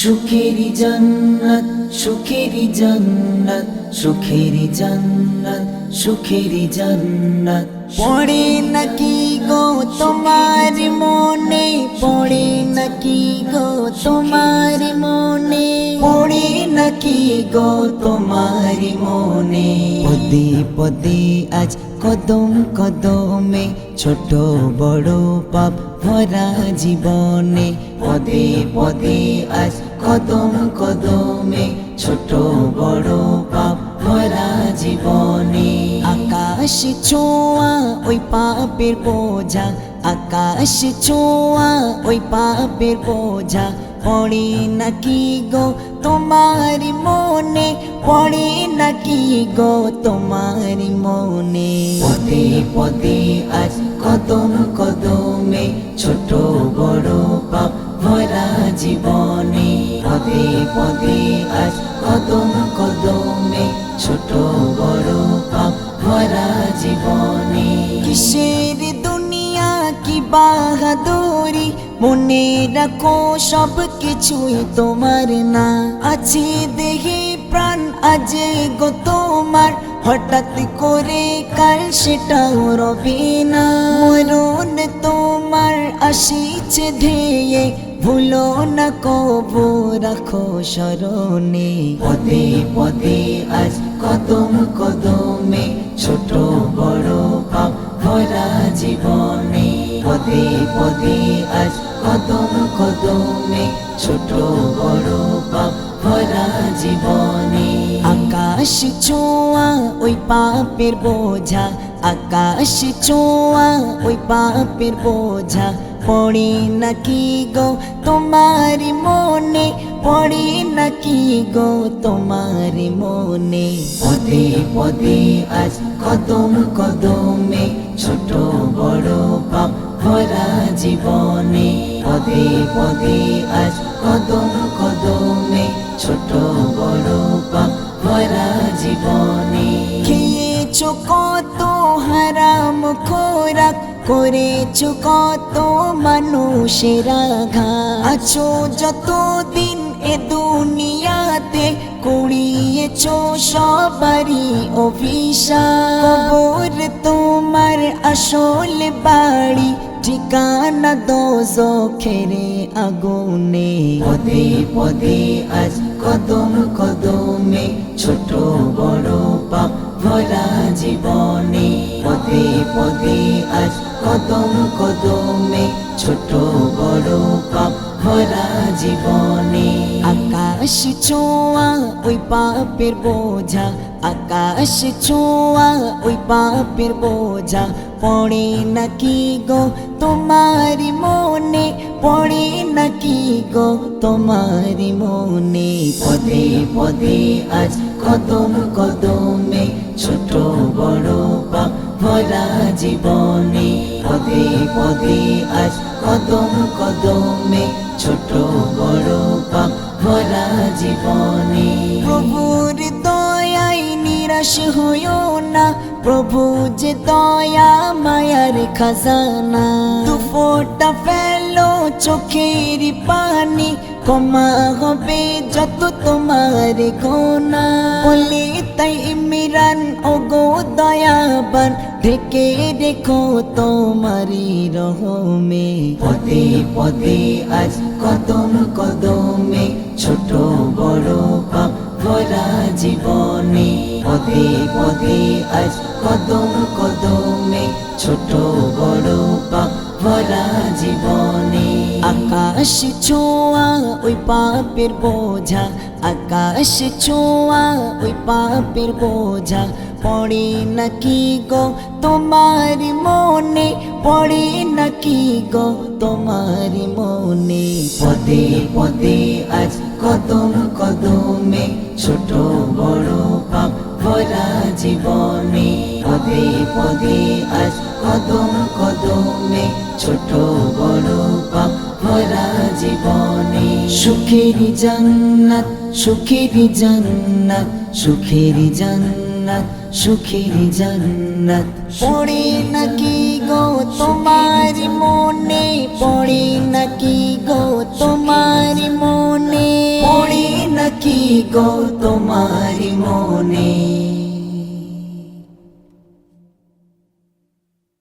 সুখেরি জন্নত সুখেরি জন্নত সুখেরি জন্নত সুখেরি জন্নত। পড়ে নাকি গো তোমার মনে, পড়ে নাকি গো তোমার মনে? নাকি গো তোমার মনে? পদে পদে আজ কদম কদমে ছোট বড় পাপ ভরা জীবনে। পদে পদে আজ কদম কদমে ছোট বড় পাপ ভরা জীবনে। আকাশ ছোঁয়া ওই পাপের বোঝা। আকাশ ছোঁয়া ওই পাপের বোঝা। পড়ে নাকি গো তোমার মনে? পড়ে নাকি গো তোমার মনে? পদে পদে আজ কদম কদমে ছোট বড় পাপ ভরা জীবনে। পদে পদে আজ কদম কদমে ছোট বড় পাপ ভরা জীবনে। কিসের দুনিয়া কি বাহাদুরি? মনে রাখো সব কিছুই তোমার না। আছে দেহে প্রাণ, আজে গো তোমার। হঠাৎ করে কাল সেটাও রবে না। তোমার আসিছে ধেয়ে ভুলো না কবো, রাখো স্মরণে। পদে পদে, আজ কদম কদমে, ছোট বড় পাপ ভরা জীবনে। পদে পদে, আজ কদম কদমে ছোট বড় পাপ ভরা জীবনে। আকাশ ছোঁয়া, ওই পাপের বোঝা। আকাশ ছোঁয়া, ওই পাপের বোঝা। পড়ে নাকি গো তোমার মনে? পড়ে নাকি গো তোমার মনে? পদে পদে আজ কদম কদমে ছোট বড় পাপ ভরা জীবনে। পদে পদে আজ কদম কদমে ছোট বড় পাপ ভরা জীবনে। খেয়েছো কত হারাম খোরাক, করেছ কত মানুষের আঘাত। আছো যতদিন এ দুনিয়াতে, কুড়িয়েছো সবারই অভিশাপ। তোমার আসল বাড়ি ঠিকানা দোজো খেরে আগুনে পদে পদে আজ কদম কদমে ছোট বড় পাপ ভরা জীবনে পদে পদে আজ কদম কদমে ছোট বড় পাপ ভরা জীবনে আকাশ ছোঁয়া ওই পাপের বোঝা আকাশ ছোঁয়া ওই পাপের বোঝা পড়ে নাকি গো? তোমার মনে পড়ে নাকি গো? তোমার মনে পদে পদে আজ কদম কদমে ছোট বড় পাপ ভরা জীবনে। পদে পদে আজ কদম কদমে ছোট বড় পাপ ভরা জীবনে। প্রভুর দয়ায় নিরাশ হইও না প্রভু যে দয়া, মায়ার খাজানা। দু ফোঁটা ফেলো চোখের পানি, ক্ষমা হবে যত তোমার গোনা বলে তাই ইমরান ও গো দয়াবান ঢেকে দেখো তোমারি রহমে। পদে পদে আজ কদম কদমে, ছোট বড় পাপ ভরা জীবনে। পদে পদে আজ কদম কদমে ছোট বড় পাপ ভরা জীবনে। আকাশ ছোঁয়া ওই পাপের বোঝা, আকাশ ছোঁয়া ওই পাপের বোঝা। পড়ে নাকি গো তোমার মনে, পড়ে নাকি গো তোমার মনে। পদে পদে আজ কদম কদমে ছোট বড় ভরা জীবনে পদে পদে আজ কদম কদমে, ছোট বড় পাপ ভরা জীবনে সুখের জান্নাত সুখের জান্নাত সুখের জান্নাত সুখের জান্নাত। পড়ে নাকি গো তোমার মনে, পড়ে নাকি গো তোমার মনে? পড়ে নাকি গো তোমার মনে?